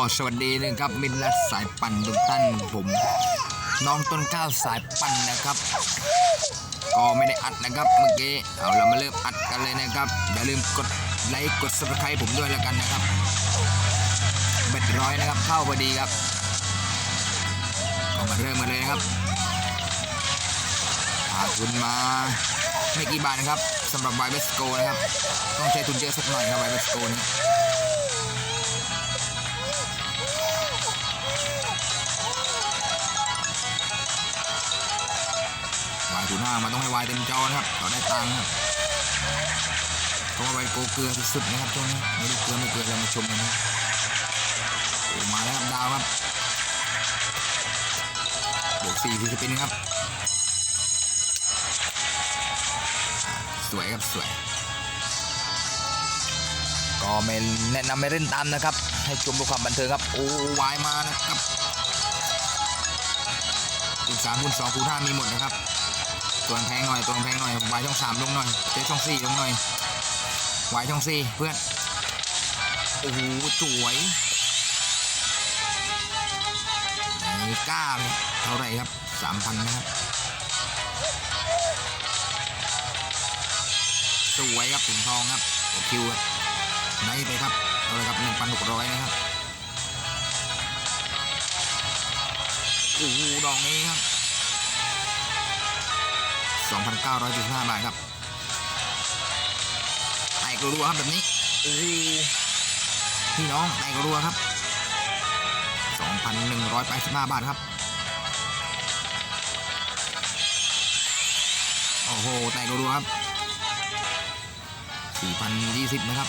ก็สวัสดีนะครับมินและสายปั่นทุกท่านผมน้องต้นข้าวสายปั่นนะครับ ก็ไม่ได้อัดนะครับเมื่อกี้เอาเรามาเริ่มอัดกันเลยนะครับอย่าลืมกดไลค์กด subscribe ผมด้วยแล้วกันนะครับเบ็ดร้อยนะครับเข้าพอดีครับก็มาเริ่มกันเลยนะครับหาทุนมาไม่กี่บาทนะครับสำหรับไวเบสโกนะครับ ต้องใช้ทุนเยอะสักหน่อยครับไวเบสโกนี้ วายถูหน้าต้องให้วายเต็มจอนะครับต่อได้ตังค์ครับเพราะว่าไวโกเกลือสุดๆนะครับช่วงนี้ไม่รู้เกลือไม่เกลือเรามาชมกันนะโอ้มาแล้วครับดาวครับบวกสี่ฟิลิปปินส์ครับ สวยครับสวย ก็ไม่แนะนำไม่เล่นตามนะครับ ให้ชมเพื่อความบันเทิงครับ โอ้วายมานะครับคูณสามคูณสองคูณห้ามีหมดนะครับ ตัวแพงหน่อยตัวแพงหน่อยวายช่องสามลงหน่อยเจ๊ช่องสี่ลงหน่อยวายช่องสี่เพื่อนโอ้โหสวยมีก้าเลยเท่าไรครับสามพันนะครับสวยครับถุงทองครับโอคิวครับไหนไปครับเท่าไรครับหนึ่งพันหกร้อยนะครับโอ้โหดอกนี้ครับ 2,975 บาทครับไต่กรัวครับแบบนี้โอ้โหพี่น้องไต่กรัวครับ 2,185 บาทครับโอ้โหไต่กรัวครับ4,020นะครับ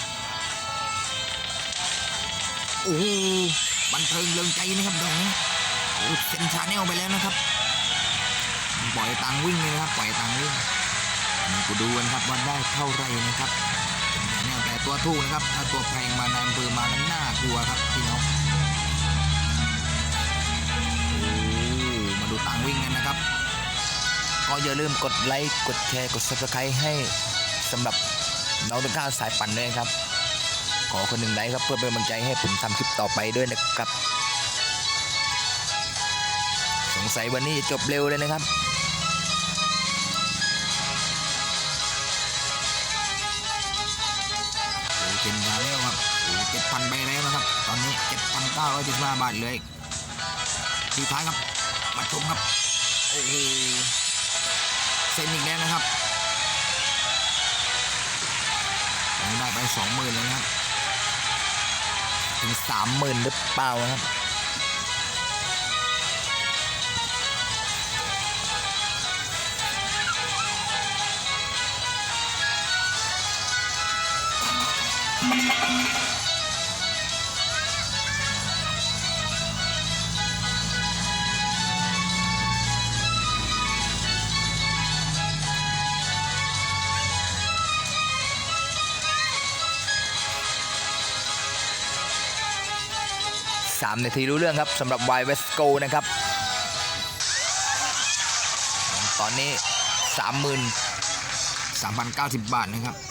โอ้โหบันเทิงเริงใจนะครับดอกนี้โอ้เซ็นชาแนลไปแล้วนะครับ ปล่อยตังวิ่งเลยนะครับ ปล่อยตังวิ่งมากูดูกันครับว่าได้เท่าไรนะครับแนวแต่ตัวถูกนะครับ ถ้าตัวแพงมาในอำเภอมานั้นน่ากลัวครับพี่น้องมาดูตังวิ่งกันนะครับ ก็อย่าลืมกดไลค์กดแชร์กด subscribe ให้สำหรับน้องต้นข้าสายปั่นด้วยนะครับ ขอคนหนึ่งไลค์ครับเพื่อเป็นกำลังใจให้ผมทำคลิปต่อไปด้วยนะครับ สงสัยวันนี้จะจบเร็วเลยนะครับ โอ้เจ็ดพันแล้วครับโอ้เจ็ดพันไปแล้วนะครับ ตอนนี้เจ็ดพันเก้าร้อยสิบห้าบาทเลยสุดท้ายครับ มาชมครับ โอ้โหเซ็นอีกแล้วนะครับ ได้ไปสองหมื่นแล้วนะครับ ถึงสามหมื่นหรือเปล่าครับ สามนาทีรู้เรื่องครับสำหรับ Y West Go นะครับ ตอนนี้สามหมื่นสามพันเก้าสิบบาทนะครับ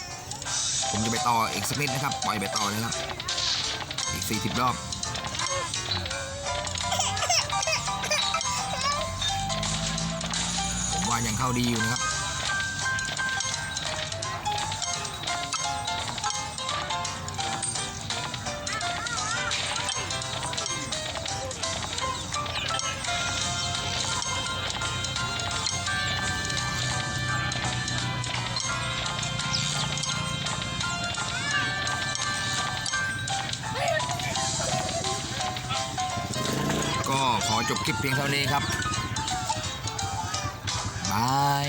ผมจะไปต่ออีกสักนิดนะครับ ปล่อยไปต่อเลยครับ อีกสี่สิบรอบ ผมว่ายังเข้าดีอยู่นะครับ จบคลิปเพียงเท่านี้ครับบาย